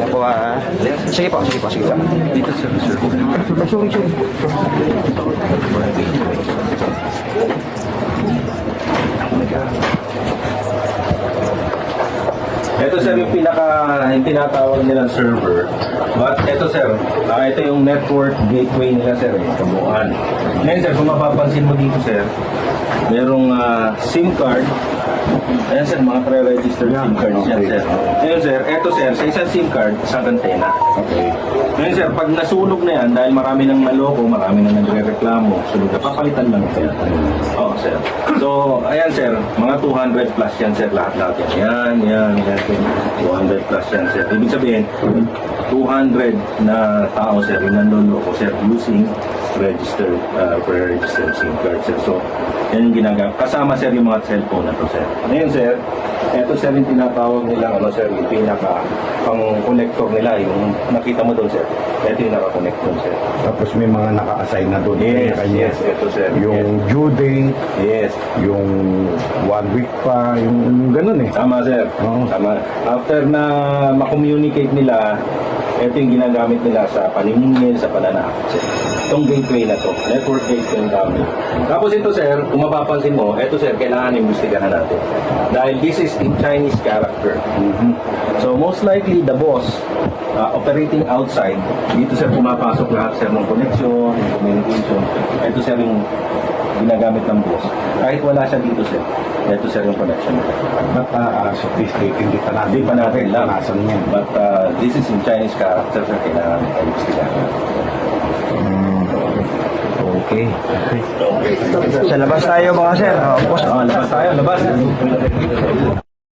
Ako po, ah. Sige po, sige po, sige po. Dito sir, sir. Sorry, sorry. Ito sir yung pinaka yung tinatawag nilang server. But ito sir, ah, ito yung network gateway nila sir, yung kabuuan. Ngayon sir, kung mapapansin mo dito sir, merong ah, SIM card. Ayan sir, mga pre-registered SIM cards yan sir. Ngayon sir, ito sir, sa isang SIM card, isang antena. Okay. Ngayon sir, pag nasunog na yan, dahil marami nang naloko, marami nang nagre-reklamo, sunog na, papalitan lang sir. Oo sir. So, ayan sir, mga 200 plus yan sir, lahat-lahat yan. Yan, yan, yan. sir. 200 plus yan sir. Ibig sabihin, 200 na tao sir, yung nanloloko sir, using registered, uh, pre-registered SIM card sir. So, yan yung ginagawa. Kasama sir yung mga cellphone na to sir. Ngayon sir, eto sir yung tinatawag nila, ano sir, yung pinaka pang connector nila, yung nakita mo doon sir. Ito yung nakakonect doon sir. Tapos may mga naka-assign na doon. Yes, kanya. yes, ito sir. Yung due date, Yes. yung one week pa, yung, yung ganun eh. Tama sir. Oo. Tama. After na ma-communicate nila, ito yung ginagamit nila sa paniningil, sa pananakot sir. Itong gateway na to, network gateway gamit. Tapos ito sir, kung mapapansin mo, ito sir, kailangan imbestigahan natin. Dahil this is in Chinese character. So most likely the boss uh, operating outside, dito sir pumapasok lahat sir ng connection, communication. Ito sir yung ginagamit ng boss. Kahit wala siya dito sir, ito sir yung connection. But uh, so this date, hindi pa natin. Hindi pa natin lang. But uh, this is in Chinese character sir, kailangan imbestigahan. Okay. Sa labas tayo mga sir. Oh, boss. Ah, labas tayo, labas.